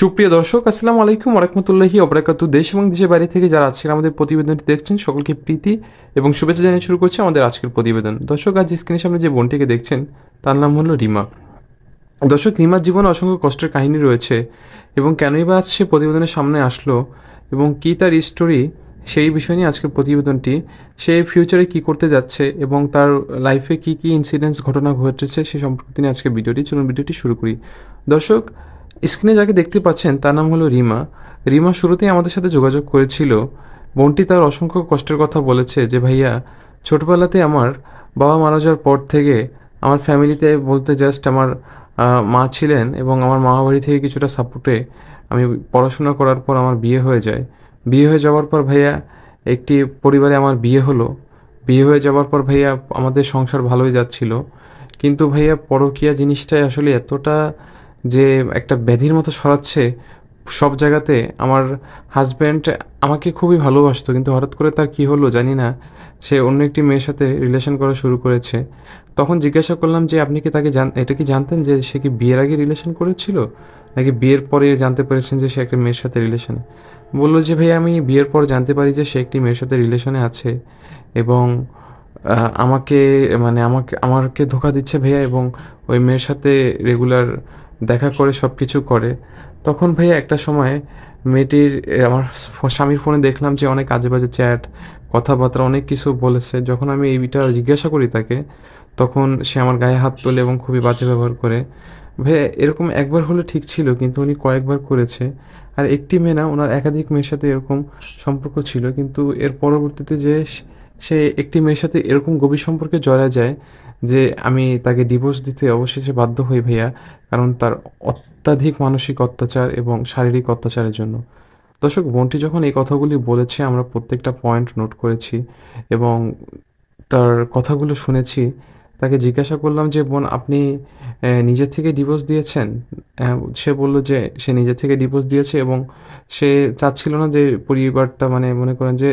সুপ্রিয় দর্শক, আসসালামু আলাইকুম ওরহমতুল্লাহি অবরাকাতু দেশ এবং দেশের বাইরে থেকে যারা আজকের আমাদের প্রতিবেদনটি দেখছেন, সকলকে প্রীতি এবং শুভেচ্ছা জানিয়ে শুরু করছে আমাদের আজকের প্রতিবেদন। দর্শক, আজ স্ক্রিনের সামনে যে বোনটিকে দেখছেন, তার নাম হলো রিমা। দর্শক, রিমার জীবনে অসংখ্য কষ্টের কাহিনী রয়েছে এবং কেনই বা আজ সে প্রতিবেদনের সামনে আসলো এবং কী তার স্টোরি সেই বিষয় নিয়ে আজকের প্রতিবেদনটি, সে ফিউচারে কী করতে যাচ্ছে এবং তার লাইফে কী কী ইনসিডেন্টস ঘটনা ঘটেছে সে সম্পর্কে নিয়ে আজকে ভিডিওটি চলুন ভিডিওটি শুরু করি। দর্শক স্ক্রিনে যাকে দেখতে পাচ্ছেন, তার নাম হলো রিমা। রিমা শুরুতেই আমাদের সাথে যোগাযোগ করেছিল। বোনটি তার অসংখ্য কষ্টের কথা বলেছে যে, ভাইয়া, ছোটবেলাতে আমার বাবা মারা যাওয়ার পর থেকে আমার ফ্যামিলিতে বলতে জাস্ট আমার মা ছিলেন এবং আমার মামা বাড়ি থেকে কিছুটা সাপোর্টে আমি পড়াশোনা করার পর আমার বিয়ে হয়ে যায়। বিয়ে হয়ে যাওয়ার পর ভাইয়া, একটি পরিবারে আমার বিয়ে হলো। বিয়ে হয়ে যাওয়ার পর ভাইয়া আমাদের সংসার ভালোই যাচ্ছিল। কিন্তু ভাইয়া, পরকীয়া জিনিসটাই আসলে এতটা যে একটা ব্যাধির মতো সরাচ্ছে, সব জায়গাতে আমার হাজব্যান্ড আমাকে খুবই ভালোবাসতো, কিন্তু হঠাৎ করে তার কি হলো জানি না, সে অন্য একটি মেয়ের সাথে রিলেশন করা শুরু করেছে। তখন জিজ্ঞাসা করলাম যে, আপনি কি তাকে জান, এটা কি জানতেন যে সে কি বিয়ের আগে রিলেশন করেছিল? নাকি বিয়ের পরে জানতে পেরেছেন যে সে একটা মেয়ের সাথে রিলেশনে বলল যে ভাই আমি বিয়ের পর জানতে পারি যে সে একটি মেয়ের সাথে রিলেশনে আছে এবং আমাকে মানে আমাকে আমাকে ধোকা দিচ্ছে ভাইয়া এবং ওই মেয়ের সাথে রেগুলার দেখা করে সব কিছু করে। তখন ভাইয়া একটা সময় মেয়েটির আমার স্বামীর ফোনে দেখলাম যে অনেক আজে বাজে চ্যাট, কথাবার্তা, অনেক কিছু বলেছে। যখন আমি এইটা জিজ্ঞাসা করি তাকে, তখন সে আমার গায়ে হাত তোলে এবং খুবই বাজে ব্যবহার করে। ভাইয়া, এরকম একবার হলে ঠিক ছিল, কিন্তু উনি কয়েকবার করেছে। আর একটি মেয়ে না, ওনার একাধিক মেয়ের সাথে এরকম সম্পর্ক ছিল, কিন্তু এর পরবর্তীতে যে সে একটি মেয়ের সাথে এরকম গভীর সম্পর্কে জড়া যায় যে আমি তাকে ডিভোর্স দিতে অবশেষে বাধ্য হই ভাইয়া, কারণ তার অত্যাধিক মানসিক অত্যাচার এবং শারীরিক অত্যাচারের জন্য। দর্শক, বোনটি যখন এই কথাগুলি বলেছে, আমরা প্রত্যেকটা পয়েন্ট নোট করেছি এবং তার কথাগুলো শুনেছি। তাকে জিজ্ঞাসা করলাম যে, বোন, আপনি নিজের থেকে ডিভোর্স দিয়েছেন? সে বলল যে, সে নিজের থেকে ডিভোর্স দিয়েছে এবং সে চাচ্ছিল না যে পরিবারটা মানে মনে করেন যে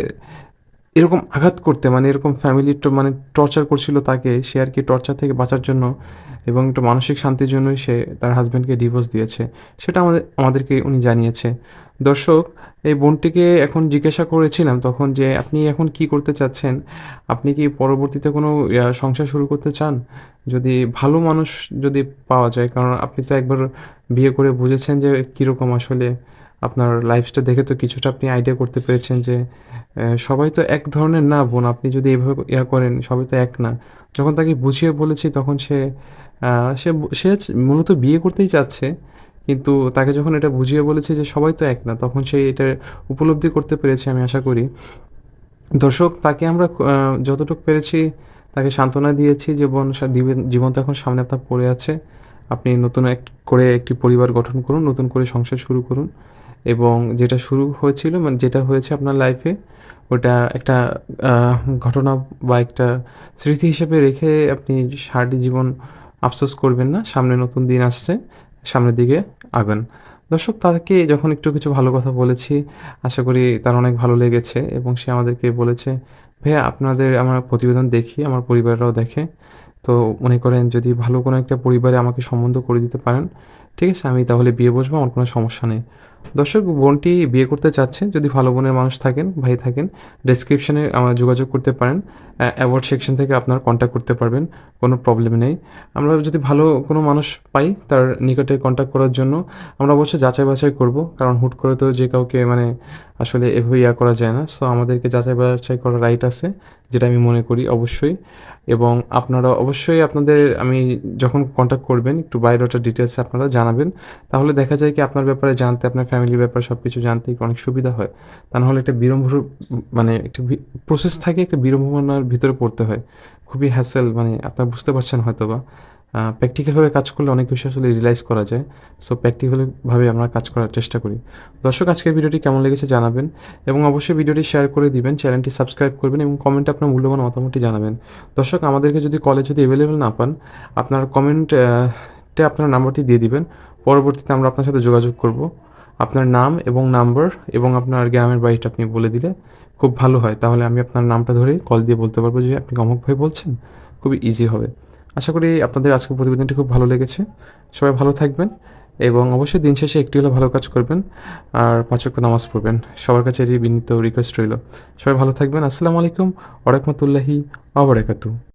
এরকম আঘাত করতে মানে এরকম ফ্যামিলি মানে টর্চার করছিল তাকে, সে আর কি টর্চার থেকে বাঁচার জন্য এবং একটু মানসিক শান্তির জন্যই সে তার হাজব্যান্ডকে ডিভোর্স দিয়েছে। সেটা আমাদের, আমাদেরকে উনি জানিয়েছে। দর্শক, এই বোনটিকে এখন জিজ্ঞাসা করেছিলাম তখন যে, আপনি এখন কি করতে চাচ্ছেন? আপনি কি পরবর্তীতে কোনো সংসার শুরু করতে চান? যদি ভালো মানুষ যদি পাওয়া যায়, কারণ আপনি তো একবার বিয়ে করে বুঝেছেন যে কীরকম আসলে আপনার লাইফটা দেখে তো কিছুটা আপনি আইডিয়া করতে পেরেছেন যে সবাই তো এক ধরনের না বোন। আপনি যদি এভাবে ইয়া করেন, সবাই তো এক না। যখন তাকে বুঝিয়ে বলেছি তখন সে সে সে মূলত বিয়ে করতেই চাচ্ছে, কিন্তু তাকে যখন এটা বুঝিয়ে বলেছি যে সবাই তো এক না, তখন সে এটা উপলব্ধি করতে পেরেছে আমি আশা করি। দর্শক, তাকে আমরা যতটুকু পেরেছি, তাকে সান্ত্বনা দিয়েছি যে বোন জীবন তো এখন সামনে আপনার পড়ে আছে। আপনি নতুন এক, করে একটি পরিবার গঠন করুন, নতুন করে সংসার শুরু করুন। এবং যেটা শুরু হয়েছিল মানে যেটা হয়েছে আপনার লাইফে ওটা একটা ঘটনা বা একটা স্মৃতি হিসেবে রেখে আপনি সারাটি জীবন আফসোস করবেন না। সামনে নতুন দিন আসছে, সামনের দিকে আগান। দর্শক, তাকে যখন একটু কিছু ভালো কথা বলেছি, আশা করি তার অনেক ভালো লেগেছে এবং সে আমাদেরকে বলেছে, ভাইয়া, আপনাদের আমার প্রতিবেদন দেখি, আমার পরিবাররাও দেখে। তো মনে করেন যদি ভালো কোনো একটা পরিবারে আমাকে সম্বন্ধ করে দিতে পারেন, ঠিক আছে, আমি তাহলে বিয়ে বসবো, আমার কোনো সমস্যা নেই। দর্শক, বোনটি বিয়ে করতে চাচ্ছে যদি ভালো বোনের মানুষ থাকেন, ভাই থাকেন ডেসক্রিপশনে আমার যোগাযোগ করতে পারেন অ্যাওয়ার্ড সেকশন থেকে আপনার কন্ট্যাক্ট করতে পারবেন, কোনো প্রবলেম নেই। আমরা যদি ভালো কোনো মানুষ পাই, তার নিকটে কন্ট্যাক্ট করার জন্য আমরা অবশ্যই যাচাই বাছাই করব, কারণ হুট করে তো যে কাউকে মানে আসলে এভাবে ইয়া করা যায় না। সো আমাদেরকে যাচাই বাছাই করার রাইট আছে। যেটা আমি মনে করি অবশ্যই। এবং আপনারা অবশ্যই আপনাদের, আমি যখন কন্ট্যাক্ট করবেন, একটু বায়োডাটার ডিটেলস আপনারা জানাবেন, তাহলে দেখা যায় কি আপনার ব্যাপারে জানতে, আপনার ফ্যামিলির ব্যাপারে সব কিছু জানতে অনেক সুবিধা হয়। তা নাহলে একটা বিড়ম্ব মানে একটা প্রসেস থাকে একটা বিড়ম্বনার ভিতরে পড়তে হয়। খুবই হ্যাসেল মানে আপনারা বুঝতে পারছেন হয়তো বা প্র্যাকটিক্যালভাবে কাজ করলে অনেক কিছু আসলে রিয়েলাইজ করা যায়। সো প্র্যাকটিক্যালভাবে আমরা কাজ করার চেষ্টা করি। দর্শক, আজকের ভিডিওটি কেমন লেগেছে জানাবেন এবং অবশ্যই ভিডিওটি শেয়ার করে দিবেন চ্যানেলটি সাবস্ক্রাইব করবেন এবং কমেন্টে আপনার মূল্যবান মতামতটি জানাবেন। দর্শক, আমাদেরকে যদি কলে যদি অ্যাভেলেবেল না পান, আপনার কমেন্টে আপনার নাম্বারটি দিয়ে দিবেন। পরবর্তীতে আমরা আপনার সাথে যোগাযোগ করব। আপনার নাম এবং নাম্বার এবং আপনার গ্রামের বাড়িটা আপনি বলে দিলে খুব ভালো হয়। তাহলে আমি আপনার নামটা ধরে কল দিয়ে বলতে পারব যে আপনি অমুক ভাই বলছেন, খুবই ইজি হবে। আশা করি আপনাদের আজকের প্রতিবেদনটি খুব ভালো লেগেছে। সবাই ভালো থাকবেন এবং অবশ্যই দিন শেষে একটি হলে ভালো কাজ করবেন আর পাঁচক নামাজ পড়বেন। সবার কাছে এটি বিনীত রিকোয়েস্ট রইল। সবাই ভালো থাকবেন। আসসালামু আলাইকুম। ওরকমতুল্লাহি আবরাকাতু